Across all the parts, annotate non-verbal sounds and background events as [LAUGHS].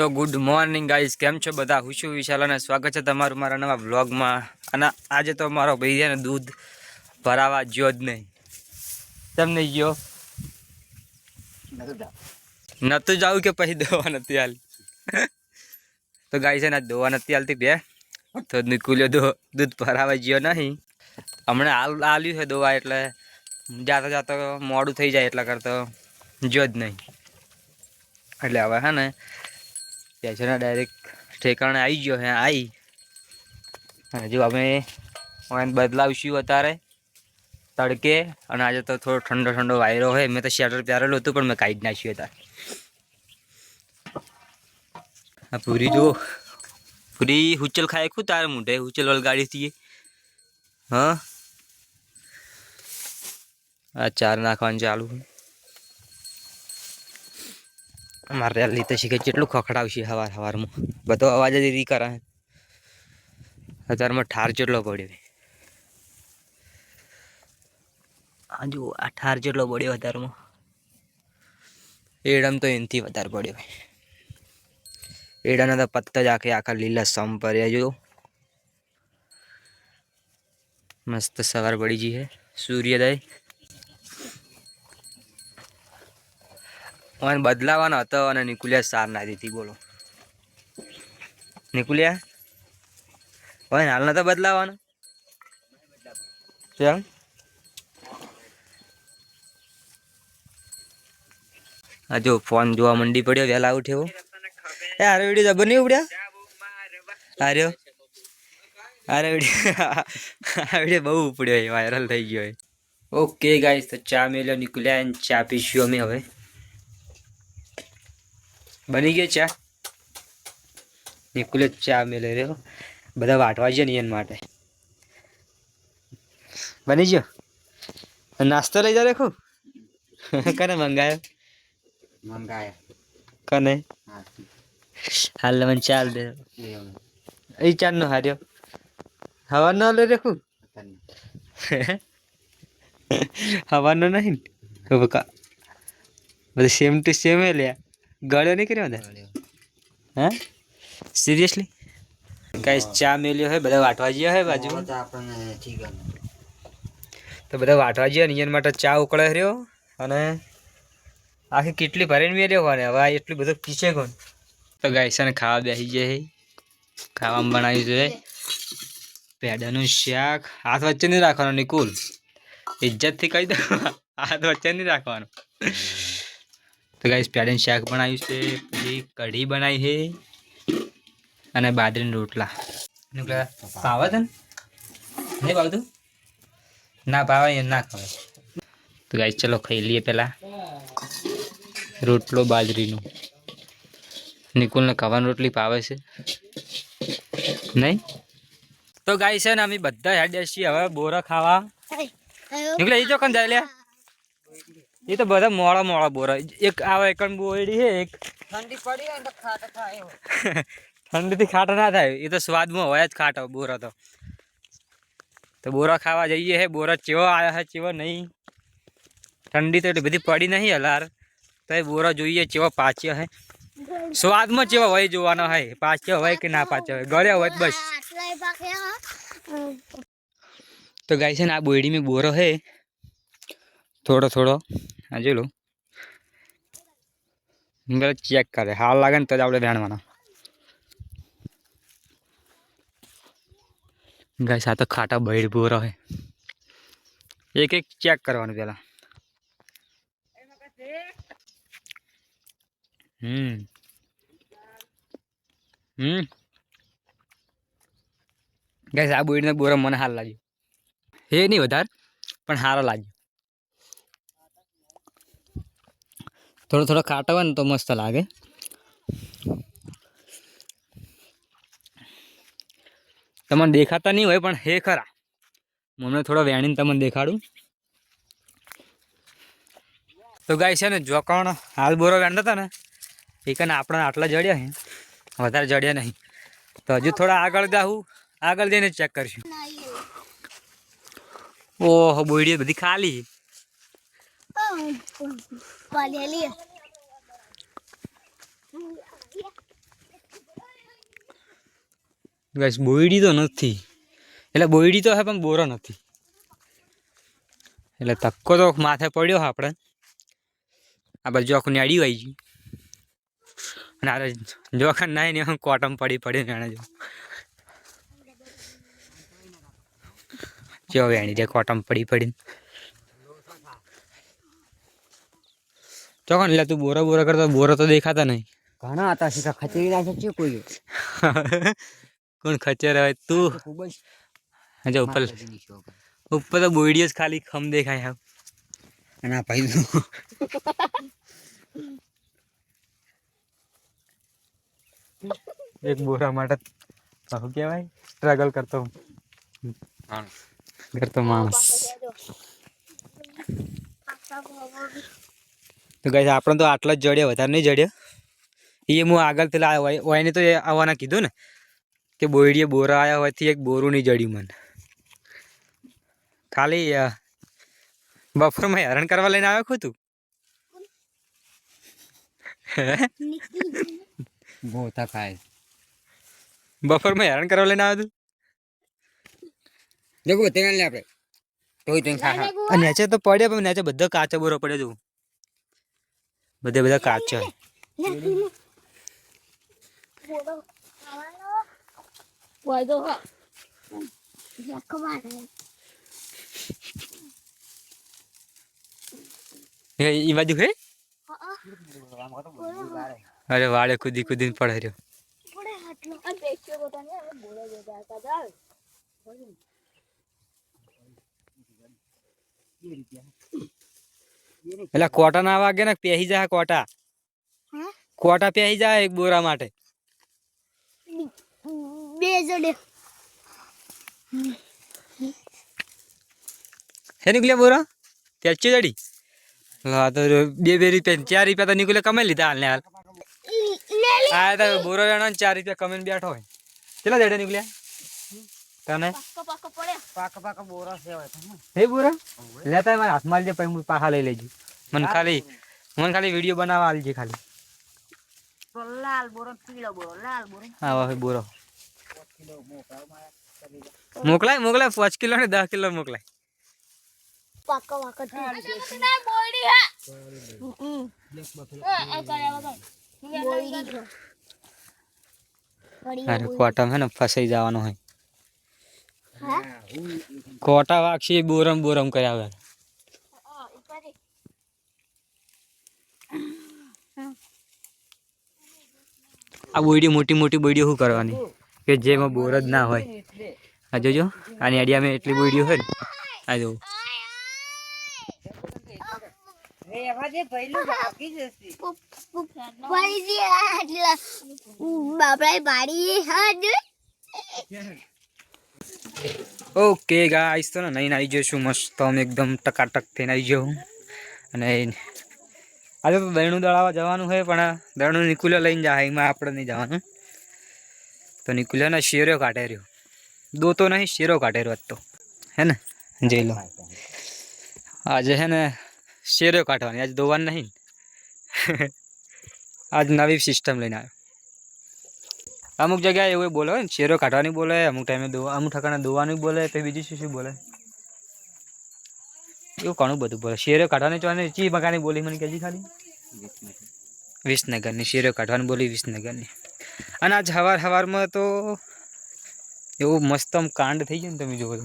તો good morning guys કેમ છો બધા? હું છું વિશાલ અને સ્વાગત છે તમારું મારા નવા વ્લોગમાં અને આજે તો મારો ભૈયાને દૂધ ભરાવા ગયો જ નહીં. તમને ગયો? નતું જવું કે પછી દોવા નથી હાલ તો ગાય છે ને દવા નથી હાલતી બે તો નીકળ્યો દો દૂધ ભરાવા ગયો નહીં. હમણાં હાલ આલ્યું છે દોવા એટલે જાતો જાતો મોડું થઈ જાય એટલા કરતો. જો જ નહીં. એટલે હવે હે ને પેશના ડાયરેક્ટ ઠેકાણે આવી ગયો હે આવી અને જો અમે ઓન બદલાવશું અત્યારે તડકે, અને આજે તો થોડો ઠંડો ઠંડો વાયરો હોય મેં તો શેટર પહેરેલું હતું, પણ મેં કાઢી નાખ્યું અત્યારે. આ પૂરી જુઓ. પૂરી હુચલ ખાય ખું તારે મૂઢે, હુચલ વલગાડીથી હા? આ ચાર નાખવાનું ચાલુ. છે મારે લીધે શીખે કેટલું ખખડાવશે સવાર સવારમાં બધો અવાજ જ રી કરે. અત્યારમાં ઠાર જેટલો પડ્યો આ જો આ ઠાર જેટલો પડ્યો અત્યારમાં એડમ તો એનથી વધારે પડ્યો એડાના તો પત્તા જ આખે આખા લીલા સમ પર્યા જો મસ્ત સવાર પડી છે. સૂર્યોદય મને બદલાવાનો હતો અને નિકુલિયા સાર ના દીધી. બોલો. નિકુલિયા હવે હાલ નતો બદલાવાનો? કેમ આ જો ફોન જોવા મંડી પડ્યો, વહેલા ઉઠ્યો એ આરે વીડિયો જબર નહીં ઉપડ્યા? આર્યો આરે વીડિયો? આ વીડિયો બહુ ઉપડ્યો વાયરલ થઈ ગયો ઓકે ગાઈસ તો ચા મેલ્યો નીકળ્યા ચા પીશું અમે હવે. બની ગઈ ચા? નિકુલે ચા મેલે રહ્યો. બધા વાટવા છે ને એના માટે. બની ગયો? નાસ્તો લઈ જા રેખું. [LAUGHS] કને મંગાયો? મંગાયો. કને? હાલ મને ચાલ દે. એ ચાર નો હાર્યો. હવા ન લે રેખું. હવાનો નહીં. બધું સેમ ટુ સેમ લ્યા. ગળ્યો નહીં કર્યો ને? હા? સિરિયસલી કઈ ચા મેલ્યો હોય બધા વાટવા ગયા હોય બાજુ તો આપણને ઠીક તો બધા વાટવા ગયા ને એના માટે ચા ઉકળે રહ્યો. અને આખી કેટલી ભરીને મેલ્યો ને? હવે એટલું બધું પીછે કોણ? તો ગાય છે ખાવા બેસી જાય ખાવામાં બનાવ્યું છે પેડાનું શાક. હાથ વચ્ચે નહીં રાખવાનું નિકુલ. ઇજ્જતથી કહી દો હાથ વચ્ચે નહીં રાખવાનો. તો ગાઈસ પેડાનું શાક બનાવ્યું છે. પછી કઢી બનાવી છે. અને બાદરીના રોટલા. ભાવે તને નહીં ભાવતું? ના ભાવે એ ના ખવાય તો ગાઈસ ચલો ખાઈ લઈએ પહેલાં રોટલો બાજરીનો. નિકુલને ખાવાની રોટલી ભાવે છે. નહીં? તો ગાય છે ને અમે બધા હેડ્યા છીએ હવે બોરા ખાવા. નીકળે એ ચોકન જાય લે એ તો બધા મોડા મોડા બોરા એક આવા એકણ બોયડી છે એક ઠંડી પડી હોય તો ખાટા થાય ઠંડીથી ખાટા ના થાય. એ તો સ્વાદમાં હોય જ ખાટો બોરા તો. તો બોરા ખાવા જઈએ હે બોરા ચેવો આવ્યા છે ચેવો નહીં. ઠંડી તો એટલી બધી પડી નહીં હલાર. તો એ બોરા જોઈએ ચેવો પાચ્યો હે. સ્વાદમાં ચેવો હોય જોવાનો હોય પાચ્યો હોય કે ના પાચ્યો હોય. ગળ્યો હોય બસ. તો ગાય છે ને આ બોયડી મેં બોરો હે. થોડો થોડો. આ જોઈ લો મેં ચેક કરે હાલ લાગે ને તો જ આપણે વેણવાના ગાય આ તો ખાટા બૈડ બોરો હે એક એક ચેક કરવાનું પેલા હમ હમ ગાય આ બોયડીનો બોરો મને હાલ લાગ્યો હે નહીં વધારે પણ સારો લાગ્યો થોડો થોડો ખાટો હોય ને તો મસ્ત લાગે. તમને દેખાતા નહીં હોય પણ હે ખરા. મને થોડો વેણીને તમને દેખાડું. તો ગાય છે ને જોકણ હાલ બોરો વેણતા હતા ને, એ કને આપણે આટલા જડ્યા હે વધારે જડ્યા નહીં. તો હજુ થોડા આગળ જાઉં આગળ જઈને ચેક કરશું. ઓહો બોયડી બધી ખાલી Olha ali. ગાઈસ બોયડી તો નથી. એટલે બોયડી તો હે, પણ બોરો નથી. એટલે ધક્કો તો માથે પડ્યો આપણે. આ બાજુ આખું નેડી આવી ગયું. અને આ જોખન નાય ને કોટમ પડી પડી ને જો. જો વેણી જે કોટમ પડી પડી ચોકન એટલે તું બોરા બોરા કરતા બોરો તો દેખાતા નહીં. ઘણા હતા સીધા ખચેરી નાખે છે કોઈ [LAUGHS] કોણ ખચેર હોય? તું. ખૂબ જ અચ્છા ઉપર. ઉપર તો બોઈડીઓ જ ખાલી ખમ દેખાય હા અને આ ભાઈ એક બોરા માટે શું કહેવાય? સ્ટ્રગલ કરતો કરતો માણસ. તો ગાઈસ આપણે તો આટલા જ જડ્યા વધારે નહીં જડ્યા. એ હું આગળ પેલા ઓયને તો એ આવવાના કીધું ને કે બોયડીએ બોરા આવ્યા હોયથી એક બોરું નહીં જડ્યું મને. ખાલી બફરમાં હેરાન કરવા લઈને આવ્યો ખોતું તું [LAUGHS] ગોતા ખાય. બફરમાં હેરાન કરવા લઈને આવ્યો તું? જો ગોતે આપણે. તોય તોય ખા ખા. અને નેચે તો પડ્યા પણ નેચે બધા કાચા બોરો પડ્યો તું બધે બધા કાચા એ બાજુ હે? અરે વાળે કૂદી કૂદીને પડે રહ્યો. એટલે કોટા ના વાગે ને પહેરી જાય કોટા. કોટા પહેરી જાય એક બોરા માટે. બે જોડે હે નીકળ્યા બોરા? પેચ્યો જડી હા તો બે બે રૂપિયા ચાર રૂપિયા તો નીકળે કમાઈ લીધા હાલ ને હાલ. હા લે આ તો બોરો વેણો ચાર રૂપિયા કમાઈને બેઠો હોય. કેટલા જડે નીકળ્યા? તને? પાકો પાકો પડે. પાક પાક બોરા છે હોય તો હે બોરા? લેતા મારા હાથમાં આલજે પછી હું પાછા લઈ લેજો મને ખાલી મને ખાલી વીડિયો બનાવવા આલજે ખાલી. તો લાલ બોરો પીળો બોરો લાલ બોરો. હા હવે બોરો. મોકલાય મોકલાય પાંચ કિલો ને દસ કિલો મોકલાય. પાકો પાકો ના બોડી હા. હમ. આ કર્યા વગર બોડી જો અરે કોટા હે ને ફસાઈ જવાનો હોય. હા કોટા વાગશે બોરમ બોરમ કર્યા વગર. આ બોયડી મોટી મોટી બોયડીઓ શું કરવાની? કે જેમાં બોર જ ના હોય. આ જોજો, આની આડિયામાં એટલી બોયડીઓ હોય ને. આ જો બાપડા બાડી હાડ ઓકે ગાઈસ તો ને નહીં આવી છું મસ્ત. આમ એકદમ ટકાટક થઈને આવી જાઉં અને આજે તો દહીણું દળાવવા જવાનું હોય પણ દહીણું નિકુલ્યો લઈને જાય. એમાં આપણે નહીં જવાનું. તો નિકુલ્યાને શેરો કાઢે રહ્યો. દો તો નહીં, શેરો કાઢે રહ્યો તો. હે ને? જઈ લો. આજે હે ને શેરો કાઢવાની. આજ દોવાનું નહીં. [LAUGHS] આજ નવી સિસ્ટમ લઈને આવ્યો. અમુક જગ્યાએ એવું બોલે હોય ને, શેરો કાઢવાની બોલે, અમુક ટાઈમે અમુક ઠકાણે દોવાનું બોલે તો બીજું શું શું બોલે? એવું ઘણું બધું બોલે. શેરો કાઢવાની ચોને ચી મકાની બોલી મને કહેજી ખાલી? વિસનગરની. શેરો કાઢવાની બોલી વિસનગરની. અને આજ હવાર હવારમાં તો એવું મસ્ત કાંડ થઈ ગયું ને તમે જોવો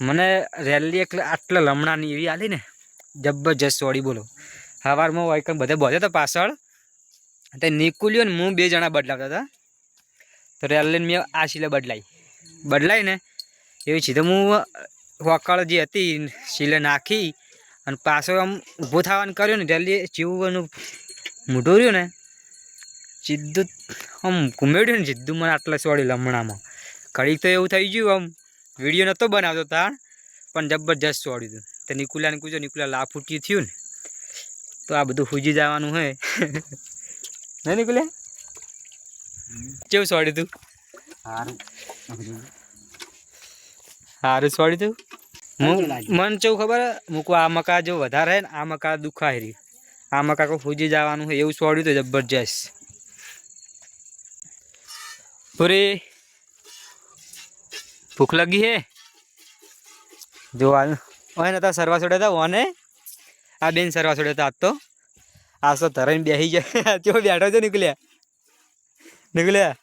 મને રેલી એટલે આટલા લમણાની એવી આલી ને, જબરજસ્ત સોડી બોલો. હવારમાં વાયકન બધે બોધે તો પાછળ. તે નીકળ્યો ને હું બે જણા બદલાવતા હતા. તો રેલીને મેં આ શીલે બદલાઈ. બદલાઈ ને એવી સીધો હું વકાળ જે હતી શીલે નાખી અને પાછો આમ ઊભો થવાનું કર્યું ને રેલી ચીવવાનું મોઢું રહ્યું ને સીધું આમ ઘુમેડ્યું ને સીધું મને આટલા સોડી લમણામાં. ઘડીક તો એવું થઈ ગયું આમ, વીડિયો નહોતો બનાવતો તાણ, પણ જબરજસ્ત સોડ્યું હતું. તો નિકુલાને કૂજો નિકુલા લાફૂટ્યું થયું ને, તો આ બધું હુજી જવાનું હોય [LAUGHS] નહીં નિકુલે? કેવું સોડ્યું તું? સારું સારું સોડ્યું તું? મન કેવું ખબર મૂકવા આ મકા જો વધારે ને આ મકા દુખાય રહ્યું. આ મકા કોઈ ફૂજી જવાનું હોય એવું સોડ્યું તો જબરજસ્ત. પૂરી? ભૂખ લાગી હે? જોવાનું ઓય નતા સરવા છોડ્યા હતા ઓને. આ બેન સરવા છોડ્યા હતા આજ તો. આજ તો ધરાઈને બેસી જાય ચો બેઠો છો નીકળ્યા. નીકળ્યા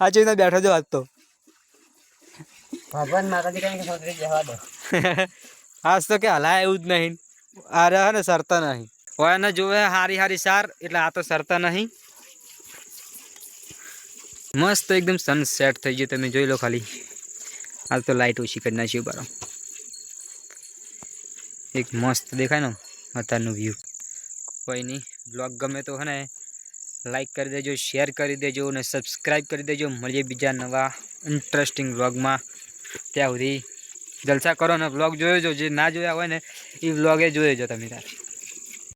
આ ચો બેઠો છો આજ તો. ભગવાન માતાજી કઈ છોકરી જવા દો. [LAUGHS] આજ તો કે હલાય એવું જ નહીં. આ રહે ને સરતા નહીં. હોય ને જોવે હારી હારી સાર એટલે આ તો સરતા નહીં. મસ્ત એકદમ સનસેટ થઈ ગયું તમે જોઈ લો ખાલી. હાલ તો લાઇટ ઓછી કરી નાખ્યું બારો. એક મસ્ત દેખાય ને અત્યારનું વ્યૂ કોઈ નહીં. બ્લોગ ગમે તો હે ને લાઈક કરી દેજો શેર કરી દેજો અને સબસ્ક્રાઈબ કરી દેજો. મળીએ બીજા નવા ઇન્ટરેસ્ટિંગ વ્લોગમાં ત્યાં સુધી જલસા કરો ને વ્લોગ જોયો જો જે ના જોયા હોય ને, એ વ્લોગે જોયો જો તમે તાર.